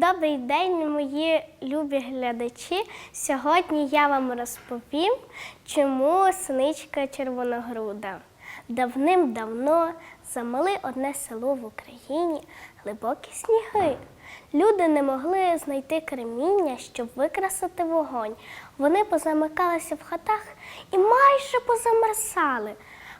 Добрий день, мої любі глядачі. Сьогодні я вам розповім, чому синичка червоногруда. Давним-давно замали одне село в Україні глибокі сніги. Люди не могли знайти креміння, щоб викрасити вогонь. Вони позамикалися в хатах і майже позамерсали.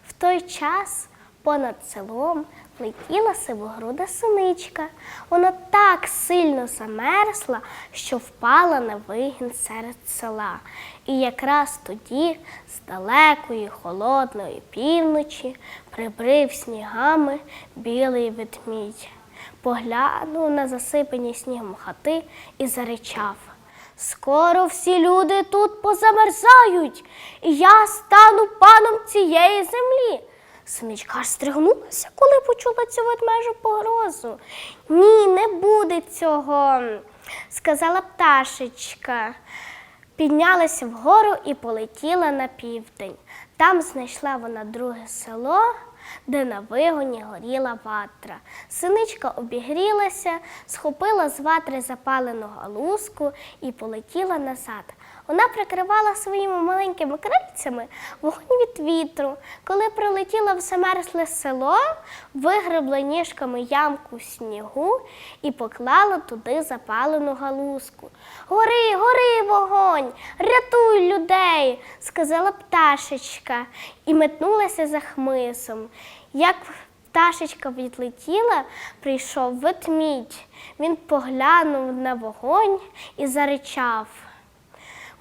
В той час понад селом летіла сивогруда синичка. Вона так сильно замерзла, що впала на вигін серед села. І якраз тоді, з далекої холодної півночі, прибрив снігами білий ведмідь. Поглянув на засипані снігом хати і заричав. Скоро всі люди тут позамерзають, і я стану паном цієї землі. Синичка аж стригнулася, коли почула цю ведмежу погрозу. Ні, не буде цього, сказала пташечка. Піднялася вгору і полетіла на південь. Там знайшла вона друге село, де на вигоні горіла ватра. Синичка обігрілася, схопила з ватри запалену галузку і полетіла назад. Вона прикривала своїми маленькими крильцями вогонь від вітру. Коли прилетіла в замерзле село, вигребла ніжками ямку снігу і поклала туди запалену галузку. Гори, гори, вогонь, рятуй людей, сказала пташечка і метнулася за хмисом. Як пташечка відлетіла, прийшов ведмідь. Він поглянув на вогонь і заричав.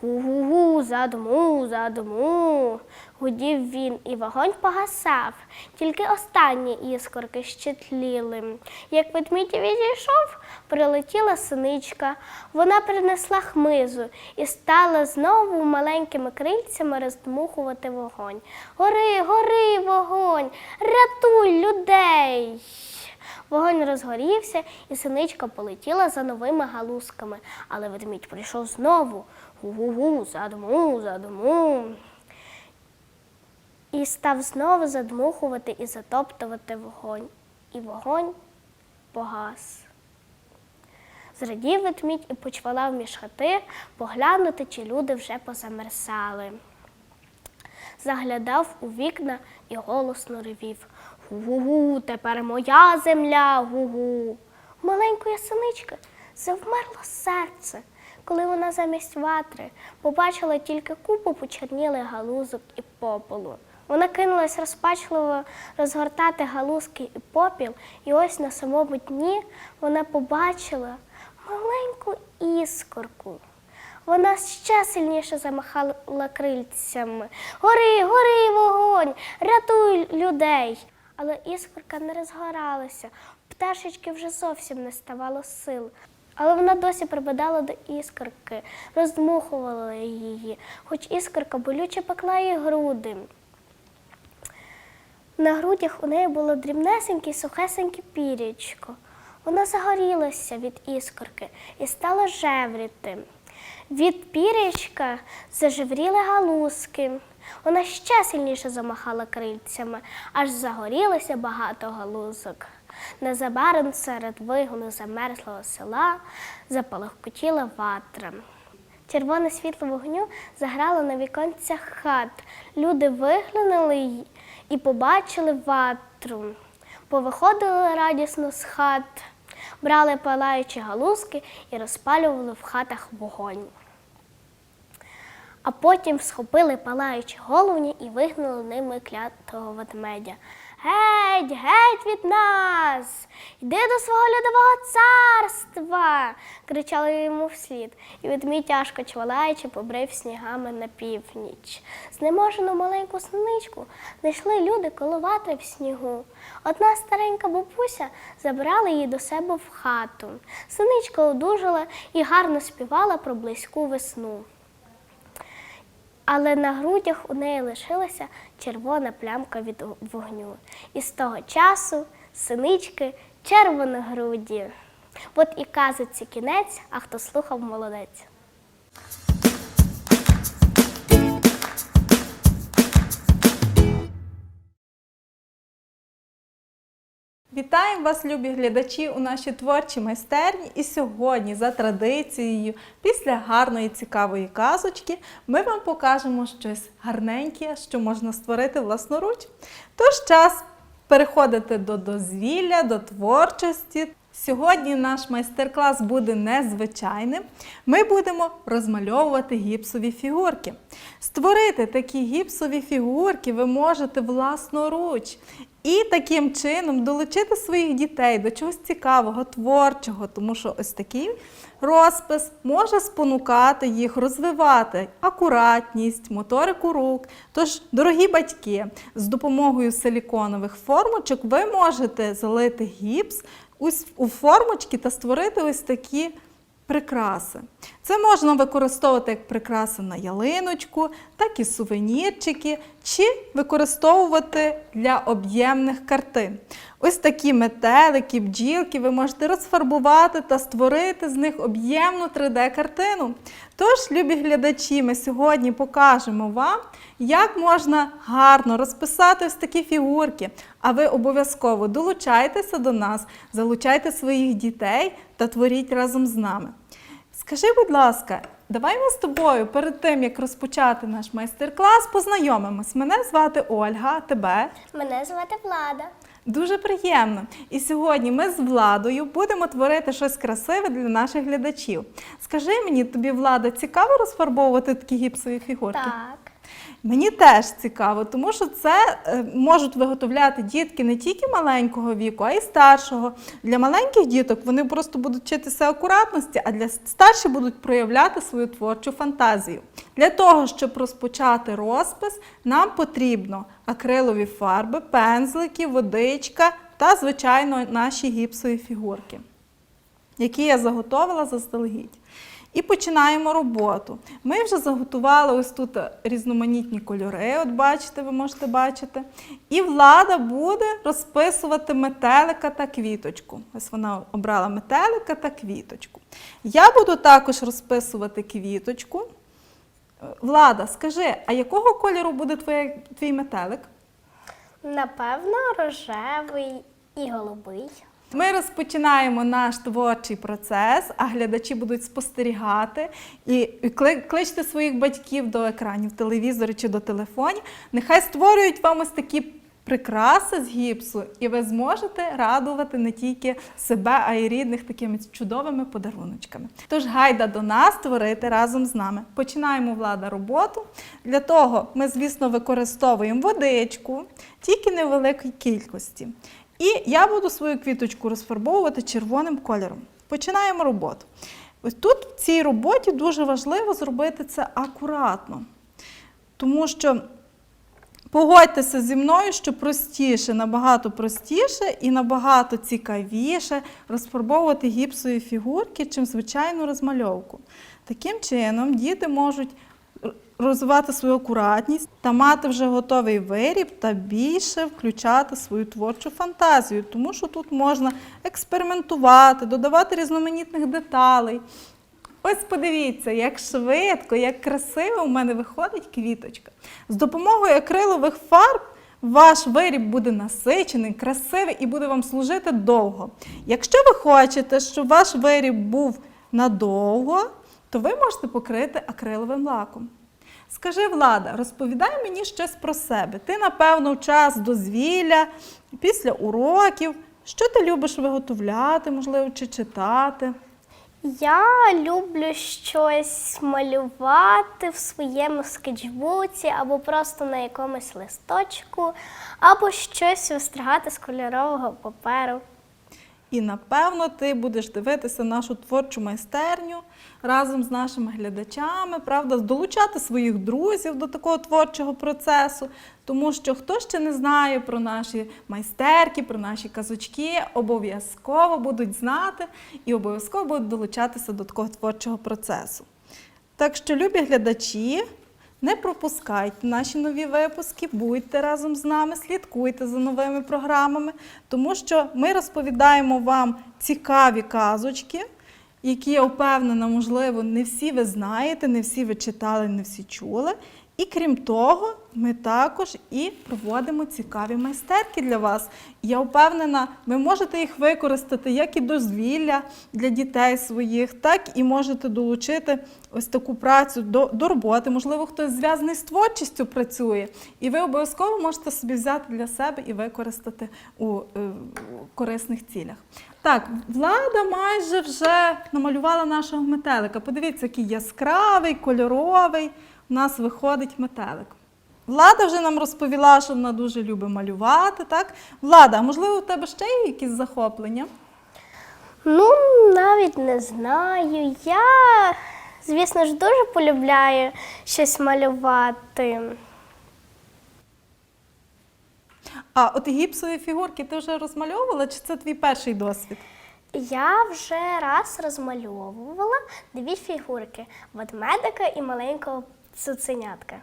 Гу-гу-гу, задуму, задуму. Гудів він, і вогонь погасав, тільки останні іскорки ще тліли. Як ведмідь відійшов, прилетіла синичка. Вона принесла хмизу і стала знову маленькими крильцями роздмухувати вогонь. Гори, гори, вогонь, рятуй людей. Вогонь розгорівся, і синичка полетіла за новими галузками. Але ведмідь прийшов знову. Гу-гу-гу, задму, задму. І став знову задмухувати і затоптувати вогонь. І вогонь погас. Зрадів ведмідь і почвалав між хати поглянути, чи люди вже позамерсали. Заглядав у вікна і голосно ревів. Гу-гу, тепер моя земля, гу-гу. Маленької синички завмерло серце, коли вона замість ватри побачила тільки купу почернілих галузок і попелу. Вона кинулась розпачливо розгортати галузки і попіл, і ось на самому дні вона побачила маленьку іскорку. Вона ще сильніше замахала крильцями. Гори, гори, вогонь, рятуй людей. Але іскорка не розгоралася. Пташечки вже зовсім не ставало сил. Але вона досі прибадала до іскорки, роздмухувала її, хоч іскорка болюче пекла її груди. На грудях у неї було дрібнесеньке сухесеньке пірічко. Вона загорілася від іскорки і стала жевріти. Від пірячка зажевріли галузки. Вона ще сильніше замахала крильцями, аж загорілося багато галузок. Незабаром серед вигону замерзлого села запалахкотіла ватра. Червоне світло вогню заграло на віконцях хат. Люди виглянули й- і побачили ватру. Повиходили радісно з хат, брали палаючі галузки і розпалювали в хатах вогонь. А потім схопили палаючі головні і вигнали ними клятого ведмедя. Геть, геть від нас! Йди до свого льодового царства! кричали йому вслід, і ведмідь тяжко чвалаючи побрив снігами на північ. Знеможену маленьку синичку знайшли люди коло ватри в снігу. Одна старенька бабуся забрала її до себе в хату. Синичка одужала і гарно співала про близьку весну але на грудях у неї лишилася червона плямка від вогню. І з того часу синички червоногруді. От і казиться кінець, а хто слухав, молодець. Вітаємо вас, любі глядачі, у нашій творчій майстерні. І сьогодні, за традицією, після гарної цікавої казочки, ми вам покажемо щось гарненьке, що можна створити власноруч. Тож час переходити до дозвілля, до творчості. Сьогодні наш майстер-клас буде незвичайним. Ми будемо розмальовувати гіпсові фігурки. Створити такі гіпсові фігурки ви можете власноруч. І таким чином долучити своїх дітей до чогось цікавого, творчого, тому що ось такий розпис може спонукати їх розвивати акуратність, моторику рук. Тож, дорогі батьки, з допомогою силіконових формочок ви можете залити гіпс у формочки та створити ось такі прикраси. Це можна використовувати як прикраси на ялиночку, так і сувенірчики, чи використовувати для об'ємних картин. Ось такі метелики, бджілки ви можете розфарбувати та створити з них об'ємну 3D-картину. Тож, любі глядачі, ми сьогодні покажемо вам, як можна гарно розписати ось такі фігурки. А ви обов'язково долучайтеся до нас, залучайте своїх дітей та творіть разом з нами. Скажи, будь ласка, давай ми з тобою перед тим, як розпочати наш майстер-клас, познайомимось. Мене звати Ольга, а тебе. Мене звати Влада. Дуже приємно. І сьогодні ми з владою будемо творити щось красиве для наших глядачів. Скажи мені, тобі влада цікаво розфарбовувати такі гіпсові фігурки? Так. Мені теж цікаво, тому що це е, можуть виготовляти дітки не тільки маленького віку, а й старшого. Для маленьких діток вони просто будуть вчитися акуратності, а для старших будуть проявляти свою творчу фантазію. Для того, щоб розпочати розпис, нам потрібно акрилові фарби, пензлики, водичка та, звичайно, наші гіпсові фігурки, які я заготовила заздалегідь. І починаємо роботу. Ми вже заготували ось тут різноманітні кольори, от бачите, ви можете бачити. І влада буде розписувати метелика та квіточку. Ось вона обрала метелика та квіточку. Я буду також розписувати квіточку. Е, Влада, скажи, а якого кольору буде твоя, твій метелик? Напевно, рожевий і голубий. Ми розпочинаємо наш творчий процес, а глядачі будуть спостерігати і кличте своїх батьків до екранів телевізору чи до телефонів. Нехай створюють вам ось такі прикраси з гіпсу, і ви зможете радувати не тільки себе, а й рідних такими чудовими подаруночками. Тож гайда до нас творити разом з нами. Починаємо влада роботу. Для того ми, звісно, використовуємо водичку, тільки невеликій кількості. І я буду свою квіточку розфарбовувати червоним кольором. Починаємо роботу. Ось тут в цій роботі дуже важливо зробити це акуратно, тому що погодьтеся зі мною, що простіше, набагато простіше і набагато цікавіше розфарбовувати гіпсові фігурки, чим звичайну розмальовку. Таким чином, діти можуть розвивати свою акуратність та мати вже готовий виріб та більше включати свою творчу фантазію, тому що тут можна експериментувати, додавати різноманітних деталей. Ось подивіться, як швидко, як красиво у мене виходить квіточка. З допомогою акрилових фарб ваш виріб буде насичений, красивий і буде вам служити довго. Якщо ви хочете, щоб ваш виріб був надовго, то ви можете покрити акриловим лаком. Скажи, Влада, розповідай мені щось про себе. Ти, напевно, в час дозвілля, після уроків. Що ти любиш виготовляти, можливо, чи читати? Я люблю щось малювати в своєму скетчбуці або просто на якомусь листочку, або щось вистригати з кольорового паперу. І напевно ти будеш дивитися нашу творчу майстерню разом з нашими глядачами, правда, долучати своїх друзів до такого творчого процесу, тому що хто ще не знає про наші майстерки, про наші казочки, обов'язково будуть знати і обов'язково будуть долучатися до такого творчого процесу. Так що, любі глядачі, не пропускайте наші нові випуски, будьте разом з нами, слідкуйте за новими програмами, тому що ми розповідаємо вам цікаві казочки, які я впевнена, можливо, не всі ви знаєте, не всі ви читали, не всі чули. І крім того, ми також і проводимо цікаві майстерки для вас. Я впевнена, ви можете їх використати як і дозвілля для дітей своїх, так і можете долучити ось таку працю до, до роботи. Можливо, хтось зв'язаний з творчістю працює, і ви обов'язково можете собі взяти для себе і використати у е, корисних цілях. Так, влада майже вже намалювала нашого метелика. Подивіться, який яскравий, кольоровий у нас виходить метелик. Влада вже нам розповіла, що вона дуже любить малювати. Так? Влада, а можливо, у тебе ще є якісь захоплення? Ну, навіть не знаю. Я, звісно ж, дуже полюбляю щось малювати. А от гіпсові фігурки ти вже розмальовувала, чи це твій перший досвід? Я вже раз розмальовувала дві фігурки ведмедика і маленького цуценятка.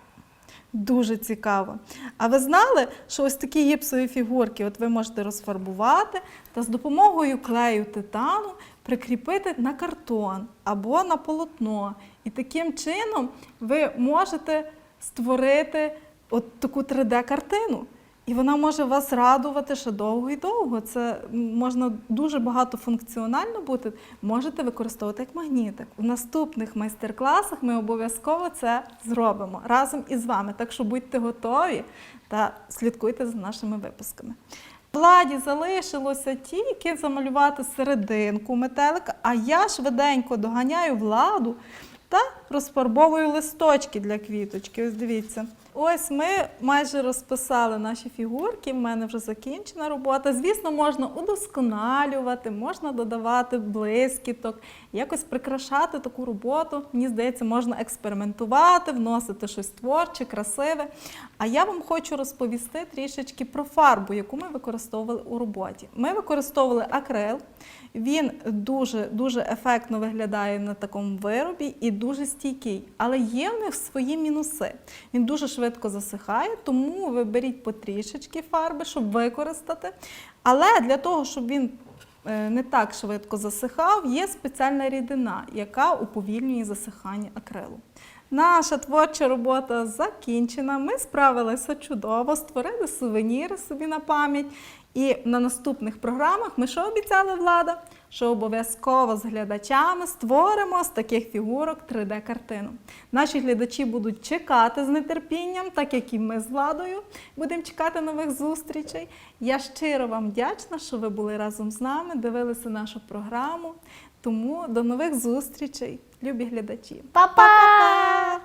Дуже цікаво. А ви знали, що ось такі гіпсові фігурки от ви можете розфарбувати та з допомогою клею титану прикріпити на картон або на полотно. І таким чином ви можете створити от таку 3D-картину. І вона може вас радувати ще довго і довго. Це можна дуже багатофункціонально бути. Можете використовувати як магнітик. У наступних майстер-класах ми обов'язково це зробимо разом із вами. Так що будьте готові та слідкуйте за нашими випусками. Владі залишилося тільки замалювати серединку метелика, а я швиденько доганяю владу та розфарбовую листочки для квіточки. Ось дивіться. Ось ми майже розписали наші фігурки. В мене вже закінчена робота. Звісно, можна удосконалювати, можна додавати блискіток, якось прикрашати таку роботу. Мені здається, можна експериментувати, вносити щось творче, красиве. А я вам хочу розповісти трішечки про фарбу, яку ми використовували у роботі. Ми використовували акрил. Він дуже дуже ефектно виглядає на такому виробі і дуже стійкий. Але є в них свої мінуси. Він дуже швидко засихає, тому ви беріть потрішечки фарби, щоб використати. Але для того, щоб він е, не так швидко засихав, є спеціальна рідина, яка уповільнює засихання акрилу. Наша творча робота закінчена. Ми справилися чудово, створили сувеніри собі на пам'ять. І на наступних програмах ми що обіцяли влада? Що обов'язково з глядачами створимо з таких фігурок 3D-картину. Наші глядачі будуть чекати з нетерпінням, так як і ми з владою будемо чекати нових зустрічей. Я щиро вам вдячна, що ви були разом з нами, дивилися нашу програму. Тому до нових зустрічей, любі глядачі. Па-па!